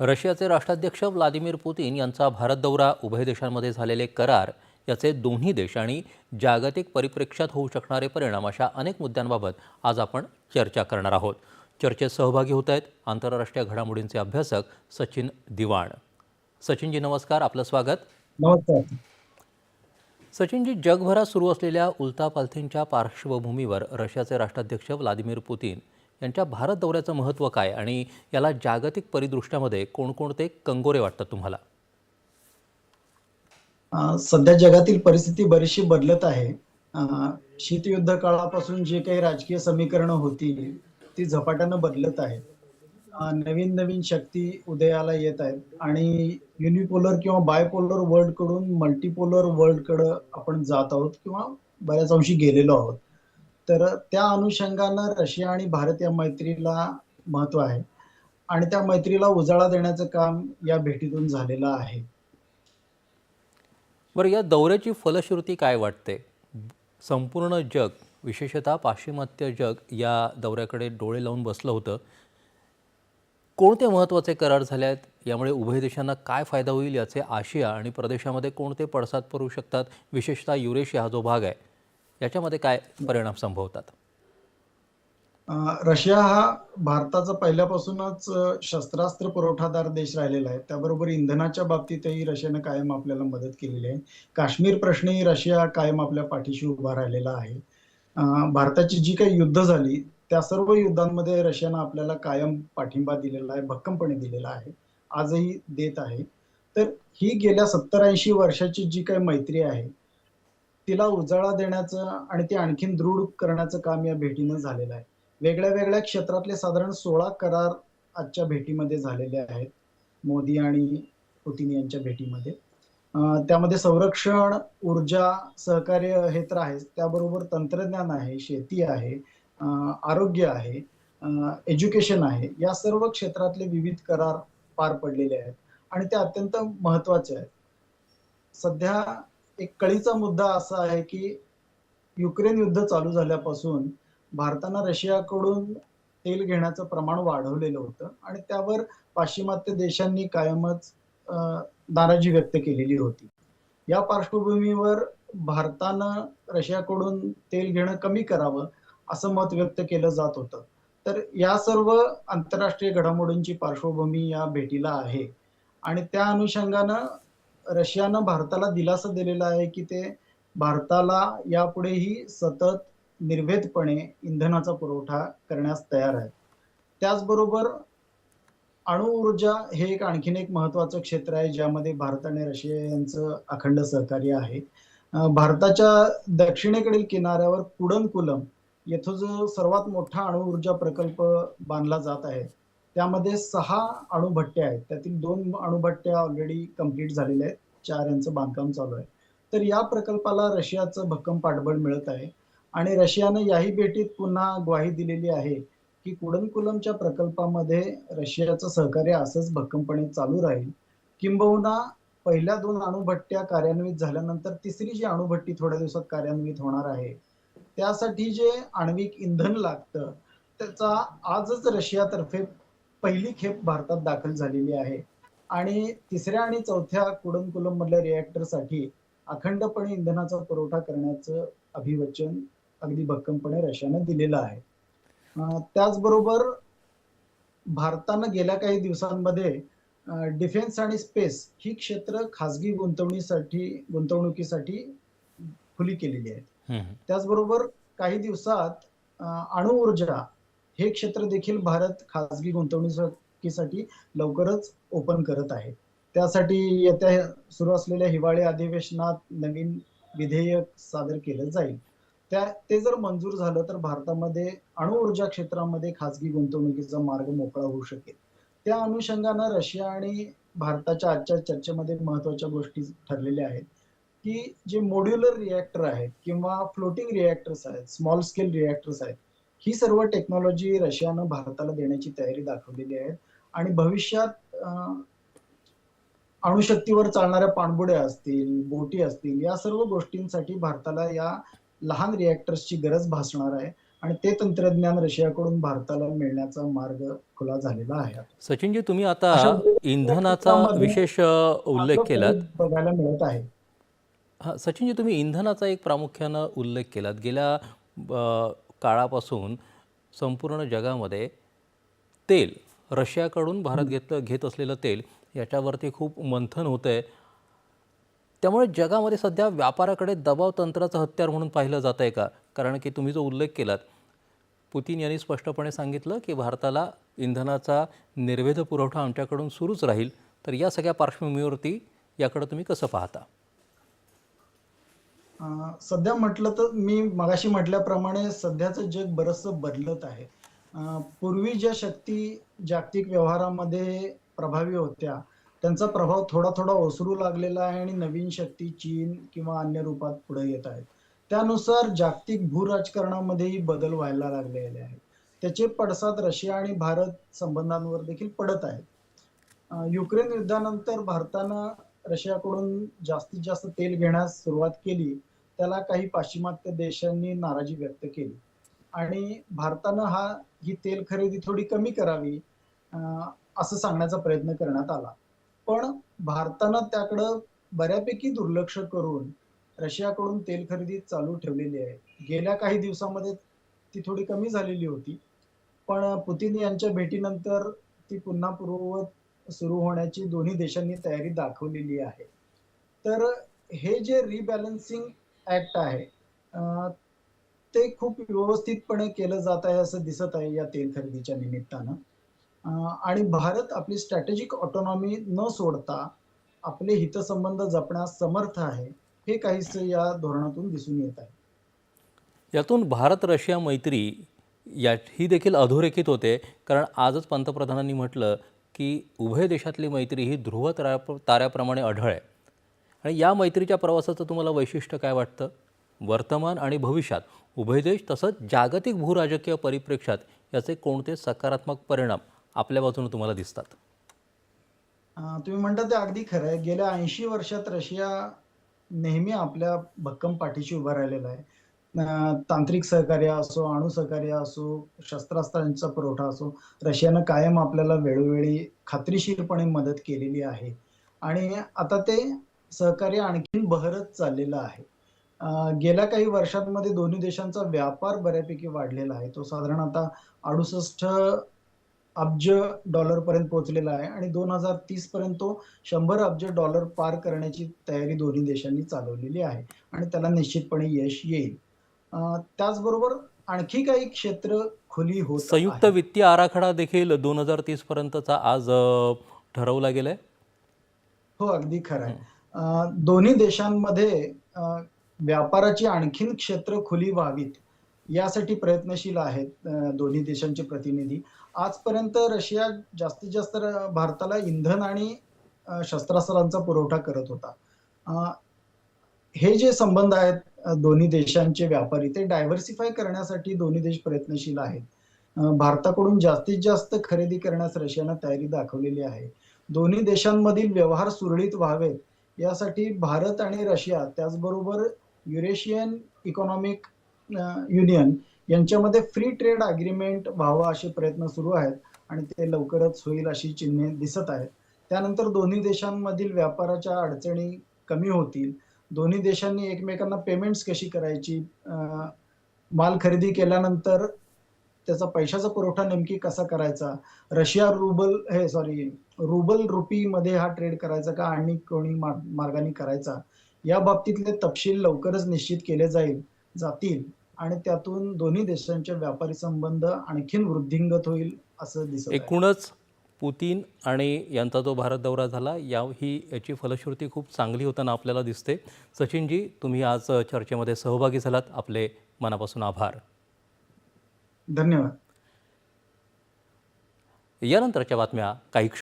रशियाचे राष्ट्राध्यक्ष Vladimir Putin यांचा भारत दौरा उभय देशांमध्ये झालेले करार याचे दोन्ही देश आणि जागतिक परिप्रेक्ष्यात होऊ शकणारे परिणाम अशा अनेक मुद्द्यांबाबत आज आपण चर्चा करणार आहोत. चर्चेत सहभागी होत आहेत आंतरराष्ट्रीय घडामोडींचे अभ्यासक सचिन दिवाण. सचिनजी नमस्कार. आपलं स्वागत. नमस्कार. सचिनजी जगभरात सुरू असलेल्या उलथापालथींच्या पार्श्वभूमीवर रशियाचे राष्ट्राध्यक्ष व्लादिमीर पुतीन यांच्या भारत दौऱ्याचं महत्त्व काय आणि याला जागतिक परिदृष्ट्यामध्ये कोणकोणते कंगोरे वाटतात तुम्हाला? सध्या जगातील परिस्थिती बरीचशी बदलत आहे. शीतयुद्ध काळापासून जे काही राजकीय समीकरणं होती ती झपाट्यानं बदलत आहेत. नवीन नवीन शक्ती उदयाला येत आहेत आणि युनिपोलर किंवा बायपोलर वर्ल्डकडून मल्टीपोलर वर्ल्डकडे आपण जात आहोत किंवा बऱ्याच अंशी गेलेलो आहोत. तर त्या अनुषंगानं रशिया आणि भारत या मैत्रीला महत्त्व आहे. आणि त्या मैत्रीला उजाळा देण्याचं काम या भेटीतून झालेलं आहे. बरं या दौऱ्याची फलश्रुती काय वाटते? संपूर्ण जग विशेषतः पाश्चिमात्य जग या दौऱ्याकडे डोळे लावून बसलं होतं. कोणते महत्त्वाचे करार झाले आहेत यामुळे उभय देशांना काय फायदा होईल याचे आशिया आणि प्रदेशामध्ये कोणते पडसाद पडू शकतात? विशेषतः युरेशिया हा जो भाग आहे. याच्यामध्ये काय परिणाम संभवतात? रशिया हा भारताचा पहिल्यापासूनच शस्त्रास्त्र पुरवठादार देश राहिलेला आहे. त्याबरोबर इंधनाच्या बाबतीतही रशियाने कायम आपल्याला मदत केलेली आहे. काश्मीर प्रश्नही रशिया कायम आपल्या पाठीशी उभा राहिलेला आहे. भारताची जी काही युद्ध झाली त्या सर्व युद्धांमध्ये रशियानं आपल्याला कायम पाठिंबा दिलेला आहे भक्कमपणे दिलेला आहे. आजही देत आहे. तर ही गेल्या सत्तर ऐंशी वर्षाची जी काही मैत्री आहे तिला उजाळा देण्याचं आणि ते आणखीन दृढ करण्याचं काम या भेटीनं झालेलं आहे. वेगळ्या वेगळ्या क्षेत्रातले साधारण सोळा करार आजच्या भेटीमध्ये झालेले आहेत. मोदी आणि पुतीन यांच्या भेटीमध्ये. त्यामध्ये संरक्षण ऊर्जा सहकार्य हे तर आहेच. त्याबरोबर तंत्रज्ञान आहे शेती आहे आरोग्य आहे एज्युकेशन आहे. या सर्व क्षेत्रातले विविध करार पार पडलेले आहेत आणि ते अत्यंत महत्त्वाचे आहेत. सध्या एक कळीचा मुद्दा असा आहे की युक्रेन युद्ध चालू झाल्यापासून भारतानं रशियाकडून तेल घेण्याचं प्रमाण वाढवलेलं होतं आणि त्यावर पाश्चिमात्य देशांनी कायमच नाराजी व्यक्त केलेली होती. या पार्श्वभूमीवर भारतानं रशियाकडून तेल घेणं कमी करावं असं मत व्यक्त केलं जात होतं. तर या सर्व आंतरराष्ट्रीय घडामोडींची पार्श्वभूमी या भेटीला आहे. आणि त्या अनुषंगानं रशियानं भारताला दिलासा दिलेला आहे की ते भारताला यापुढेही सतत निर्भेदपणे इंधनाचा पुरवठा करण्यास तयार आहे त्याचबरोबर अणुऊर्जा हे एक आणखीन एक महत्वाचं क्षेत्र आहे ज्यामध्ये भारत आणि रशिया यांचं अखंड सहकार्य आहे. भारताच्या दक्षिणेकडील किनाऱ्यावर कुडनकुलम येथे जो सर्वात मोठा अणुऊर्जा प्रकल्प बांधला जात आहे त्यामध्ये सहा अणुभट्ट्या आहेत. त्यातील दोन अणुभट्ट्या ऑलरेडी कंप्लीट झालेल्या आहेत. चार यांचं बांधकाम चालू आहे. तर या प्रकल्पाला रशियाचं भक्कम पाठबळ मिळत आहे. आणि रशियानं याही भेटीत पुन्हा ग्वाही दिलेली आहे की कुडनकुलमच्या प्रकल्पामध्ये रशियाचं सहकार्य असंच भक्कमपणे चालू राहील. किंबहुना पहिल्या दोन अणुभट्ट्या कार्यान्वित झाल्यानंतर तिसरी जी अणुभट्टी थोड्या दिवसात कार्यान्वित होणार आहे त्यासाठी जे आण्विक इंधन लागतं त्याचा आजच रशियातर्फे पहिली खेप भारतात दाखल झालेली आहे. आणि तिसऱ्या आणि चौथ्या कुडनकुलम मधल्या रिॲक्टरसाठी अखंडपणे इंधनाचा पुरवठा करण्याचं अभिवचन अगदी भक्कमपणे रशियानं दिलेलं आहे. त्याचबरोबर भारतानं गेल्या काही दिवसांमध्ये डिफेन्स आणि स्पेस ही क्षेत्र खासगी गुंतवणुकीसाठी गुंतवणुकीसाठी खुली केलेली आहेत. त्याचबरोबर काही दिवसात अणुऊर्जा हे क्षेत्र देखील भारत खासगी गुंतवणुकीसाठी लवकरच ओपन करत आहे. त्यासाठी येत्या सुरू असलेल्या हिवाळी अधिवेशनात नवीन विधेयक सादर केलं जाईल. त्या ते जर मंजूर झालं तर भारतामध्ये अणुऊर्जा क्षेत्रामध्ये खासगी गुंतवणुकीचा मार्ग मोकळा होऊ शकेल. त्या अनुषंगानं रशिया आणि भारताच्या आजच्या चर्चेमध्ये महत्त्वाच्या गोष्टी ठरलेल्या आहेत की जे मॉड्युलर रिॲक्टर आहेत किंवा फ्लोटिंग रिॲक्टर्स आहेत स्मॉल स्केल रिॲक्टर्स आहेत ही सर्व टेक्नॉलॉजी रशियानं भारताला देण्याची तयारी दाखवलेली आहे. आणि भविष्यात अणुशक्तीवर चालणाऱ्या पाणबुड्या असतील बोटी असतील या सर्व गोष्टींसाठी भारताला या लहान रिॲक्टर्सची गरज भासणार आहे. आणि ते तंत्रज्ञान रशियाकडून भारताला मिळण्याचा मार्ग खुला झालेला आहे. सचिनजी तुम्ही आता इंधनाचा विशेष उल्लेख केलात. बघायला मिळत आहे. हां सचिनजी तुम्ही इंधनाचा एक प्रामुख्यानं उल्लेख केलात. गेल्या काळापासून संपूर्ण जगामध्ये तेल रशियाकडून भारत घेतलं घेत असलेलं तेल याच्यावरती खूप मंथन होतं आहे त्यामुळे जगामध्ये सध्या व्यापाराकडे दबाव तंत्राचं हत्यार म्हणून पाहिलं जात आहे का? कारण की तुम्ही जो उल्लेख केलात पुतीन यांनी स्पष्टपणे सांगितलं की भारताला इंधनाचा निर्वेध पुरवठा आमच्याकडून सुरूच राहील. तर या सगळ्या पार्श्वभूमीवरती याकडं तुम्ही कसं पाहता? सध्या म्हटलं तर मी मगाशी म्हटल्याप्रमाणे सध्याचं जग बरंचसं बदलत आहे. पूर्वी ज्या शक्ती जागतिक व्यवहारामध्ये प्रभावी होत्या त्यांचा प्रभाव थोडा थोडा ओसरू लागलेला आहे आणि नवीन शक्ती चीन किंवा अन्य रूपात पुढे येत आहेत. त्यानुसार जागतिक भूराजकारणामध्येही बदल व्हायला लागलेले आहेत. त्याचे पडसाद रशिया आणि भारत संबंधांवर देखील पडत आहेत. युक्रेन युद्धानंतर भारतानं रशियाकडून जास्तीत जास्त तेल घेण्यास सुरुवात केली. त्याला काही पाश्चिमात्य देशांनी नाराजी व्यक्त केली. आणि भारतानं हा ही तेल खरेदी थोडी कमी करावी असं सांगण्याचा प्रयत्न करण्यात आला. पण भारतानं त्याकडं बऱ्यापैकी दुर्लक्ष करून रशियाकडून तेल खरेदी चालू ठेवलेली आहे. गेल्या काही दिवसामध्ये ती थोडी कमी झालेली होती. पण पुतीन यांच्या भेटीनंतर ती पुन्हा पूर्ववत सुरू होण्याची दोन्ही देशांनी तयारी दाखवलेली आहे. तर हे जे रिबॅलन्सिंग ऍक्ट आहे. ते खूप व्यवस्थितपणे केलं जात आहे असं दिसत आहे या तेल खरेदीच्या निमित्तानं. आणि भारत आपली स्ट्रॅटेजिक ऑटोनॉमी न सोडता आपले हितसंबंध जपण्यास समर्थ आहे हे काहीच या धोरणातून दिसून येत आहे. यातून भारत रशिया मैत्री या ही देखील अधोरेखित होते कारण आजच पंतप्रधानांनी म्हटलं की उभय देशातली मैत्री ही ध्रुव तारा ताऱ्याप्रमाणे अढळ आहे. आणि या मैत्रीच्या प्रवासाचं तुम्हाला वैशिष्ट्य काय वाटतं? वर्तमान आणि भविष्यात. उभय देश तसंच जागतिक भूराजकीय परिप्रेक्षात याचे कोणते सकारात्मक परिणाम आपल्या बाजूने तुम्हाला दिसतात? तुम्ही म्हणता ते अगदी खरं आहे. गेल्या ऐंशी वर्षात रशिया नेहमी आपल्या भक्कम पाठीशी उभा राहिलेला आहे. तांत्रिक सहकार्य असो अणु सहकार्य असो शस्त्रास्त्रांचा पुरवठा असो रशियानं कायम आपल्याला वेळोवेळी खात्रीशीरपणे मदत केलेली आहे. आणि आता ते सहकार्य आणखीन बहरत चाललेलं आहे. गेल्या काही वर्षांमध्ये दोन्ही देशांचा व्यापार बऱ्यापैकी वाढलेला आहे. तो साधारण आता अडुसष्ट अब्ज डॉलर पर्यंत पोहोचलेला आहे आणि दोन हजार तीस पर्यंत तो शंभर अब्ज डॉलर पार करण्याची तयारी दोन्ही देशांनी चालवलेली आहे आणि त्याला निश्चितपणे यश येईल. त्याचबरोबर आणखी काही क्षेत्र खुली होत संयुक्त. वित्तीय आराखडा देखील दोन हजार तीसपर्यंतचा आज अ, ठरवला गेला आहे हो अगदी खरं आहे. दोन्ही देशांमध्ये व्यापाराची आणखीन क्षेत्र खुली व्हावीत यासाठी प्रयत्नशील आहेत दोन्ही देशांचे प्रतिनिधी. आजपर्यंत रशिया जास्तीत जास्त र- भारताला इंधन आणि शस्त्रास्त्रांचा पुरवठा करत होता. हे जे संबंध आहेत दोन्ही देशांचे व्यापारी ते डायव्हर्सिफाय करण्यासाठी दोन्ही देश प्रयत्नशील आहेत. भारताकडून जास्तीत जास्त खरेदी करण्यास रशियानं तयारी दाखवलेली आहे. दोन्ही देशांमधील व्यवहार सुरळीत व्हावेत यासाठी भारत आणि रशिया त्याचबरोबर युरेशियन इकॉनॉमिक युनियन यांच्यामध्ये फ्री ट्रेड अग्रीमेंट व्हावा असे प्रयत्न सुरू आहेत आणि ते लवकरच होईल अशी चिन्हे दिसत आहेत. त्यानंतर दोन्ही देशांमधील व्यापाराच्या अडचणी कमी होतील. दोन्ही देशांनी एकमेकांना पेमेंट्स कशी करायची? माल खरेदी केल्यानंतर त्याचा पैशाचा पुरवठा नेमकी कसा करायचा? रशिया रुबल हे सॉरी रुबल रुपी मध्ये हा ट्रेड करायचा का आणि कोणी मार्गाने करायचा? या बाबतीतले तपशील लवकरच निश्चित केले जाईल जातील आणि त्यातून दोन्ही देशांचे व्यापारी संबंध आणखीन वृद्धिंगत होईल असं दिसत एकूणच पुतीन आणि यांचा जो भारत दौरा झाला या ही याची फलश्रुती खूप चांगली होताना आपल्याला दिसते. सचिनजी तुम्ही आज चर्चेमध्ये सहभागी झालात. आपले मनापासून आभार. धन्यवाद. यानंतरच्या बातम्या काही